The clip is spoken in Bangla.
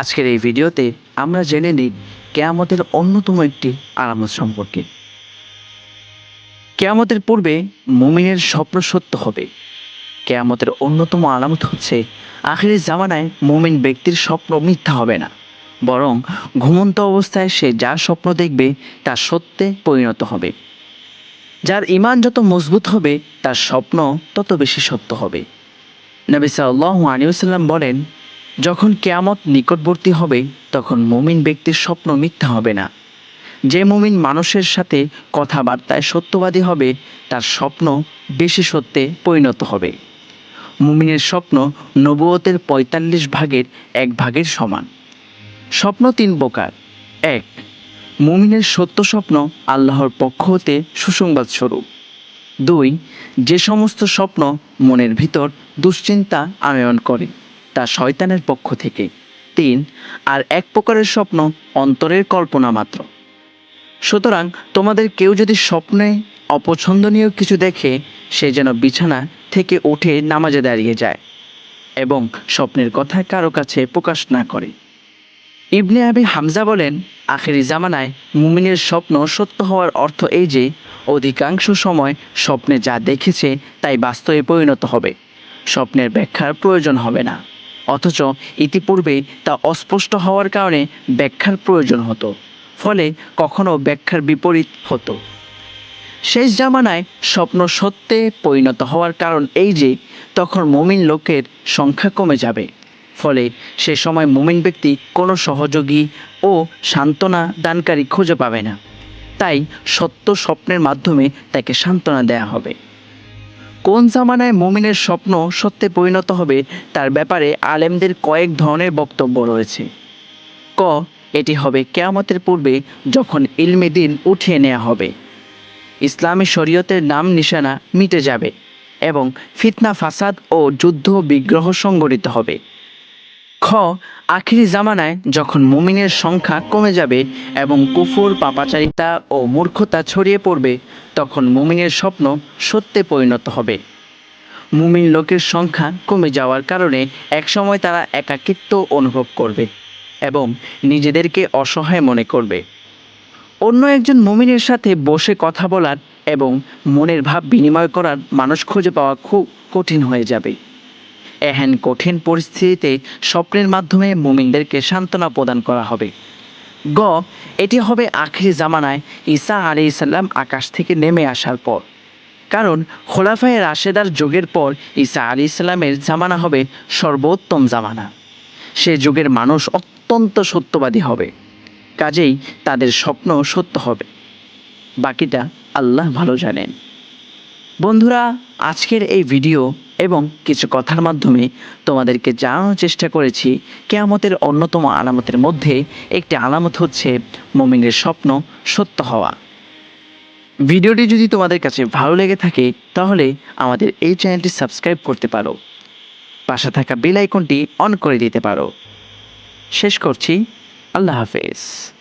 আজকের এই ভিডিওতে আমরা জেনে নিই কেয়ামতের অন্যতম একটি আলামত সম্পর্কে। কেয়ামতের পূর্বে মুমিনের স্বপ্ন সত্য হবে। কেয়ামতের অন্যতম আলামত হচ্ছে, আখেরি জামানায় মুমিন ব্যক্তির স্বপ্ন মিথ্যা হবে না। বরং ঘুমন্ত অবস্থায় সে যা স্বপ্ন দেখবে তা সত্যে পরিণত হবে। যার ইমান যত মজবুত হবে, তার স্বপ্ন তত বেশি সত্য হবে। নবী সাল্লাহ আলিউসাল্লাম বলেন যখন কেয়ামত নিকটবর্তী হবে, তখন মুমিন ব্যক্তির স্বপ্ন মিথ্যা হবে না। যে মুমিন মানুষের সাথে কথাবার্তায় সত্যবাদী হবে, তার স্বপ্ন বেশি সত্যে পরিণত হবে। মুমিনের স্বপ্ন নবুয়তের পঁয়তাল্লিশ ভাগের এক ভাগের সমান। স্বপ্ন তিন প্রকার। এক, মুমিনের সত্য স্বপ্ন আল্লাহর পক্ষ হতে সুসংবাদ স্বরূপ। দুই, যে সমস্ত স্বপ্ন মনের ভিতর দুশ্চিন্তা আনয়ন করে। তা শয়তানের পক্ষ থেকে। তিন, আর এক প্রকারের স্বপ্ন অন্তরের কল্পনা মাত্র। সুতরাং তোমাদের কেউ যদি স্বপ্নে অপছন্দনীয় কিছু দেখে, সে যেন বিছানা থেকে উঠে নামাজে দাঁড়িয়ে যায় এবং স্বপ্নের কথা কারও কাছে প্রকাশ না করে। ইবনে আবি হামজা বলেন, আখেরি জামানায় মুমিনের স্বপ্ন সত্য হওয়ার অর্থ এই যে, অধিকাংশ সময় স্বপ্নে যা দেখেছে তাই বাস্তবে পরিণত হবে। স্বপ্নের ব্যাখ্যার প্রয়োজন হবে না। অথচ ইতিপূর্বে তা অস্পষ্ট হওয়ার কারণে ব্যাখ্যার প্রয়োজন হতো, ফলে কখনো ব্যাখ্যার বিপরীত হতো। শেষ জামানায় স্বপ্ন সত্যে পরিণত হওয়ার কারণ এই যে, তখন মুমিন লোকের সংখ্যা কমে যাবে, ফলে সে সময় মুমিন ব্যক্তি কোনো সহযোগী ও সান্ত্বনা দানকারী খুঁজে পাবে না। তাই সত্য স্বপ্নের মাধ্যমে তাকে সান্ত্বনা দেয়া হবে। কোন জামানায় মোমিনের স্বপ্ন সত্যে পরিণত হবে তার ব্যাপারে আলেমদের কয়েক ধরনের বক্তব্য রয়েছে। ক, এটি হবে কেয়ামতের পূর্বে যখন ইলমে দিন উঠিয়ে নেওয়া হবে। ইসলামী শরীয়তের নাম নিশানা মিটে যাবে এবং ফিতনা, ফাসাদ ও যুদ্ধ বিগ্রহ সংগঠিত হবে। খ, আখিরি জামানায় যখন মুমিনের সংখ্যা কমে যাবে এবং কুফুর, পাপাচারিতা ও মূর্খতা ছড়িয়ে পড়বে, তখন মুমিনের স্বপ্ন সত্যে পরিণত হবে। মুমিন লোকের সংখ্যা কমে যাওয়ার কারণে একসময় তারা একাকিত্ব অনুভব করবে এবং নিজেদেরকে অসহায় মনে করবে। অন্য একজন মুমিনের সাথে বসে কথা বলার এবং মনের ভাব বিনিময় করার মানুষ খুঁজে পাওয়া খুব কঠিন হয়ে যাবে। এহেন কঠিন পরিস্থিতিতে স্বপ্নের মাধ্যমে মুমিনদেরকে সান্ত্বনা প্রদান করা হবে। গ, এটি হবে আখিরি জামানায় ঈসা আলি ইসাল্লাম আকাশ থেকে নেমে আসার পর। কারণ খোলাফায় রাশেদার যুগের পর ঈসা আলি ইসলামের জামানা হবে সর্বোত্তম জামানা। সে যুগের মানুষ অত্যন্ত সত্যবাদী হবে। কাজেই তাদের স্বপ্ন সত্য হবে। বাকিটা আল্লাহ ভালো জানেন। বন্ধুরা, আজকের এই ভিডিও এবং কিছু কথার মাধ্যমে তোমাদেরকে জানানোর চেষ্টা করেছি, কেয়ামতের অন্যতম আলামতের মধ্যে একটি আলামত হচ্ছে মমিনের স্বপ্ন সত্য হওয়া। ভিডিওটি যদি তোমাদের কাছে ভালো লেগে থাকে, তাহলে আমাদের এই চ্যানেলটি সাবস্ক্রাইব করতে পারো। পাশে থাকা বেল আইকনটি অন করে দিতে পারো। শেষ করছি। আল্লাহ হাফেজ।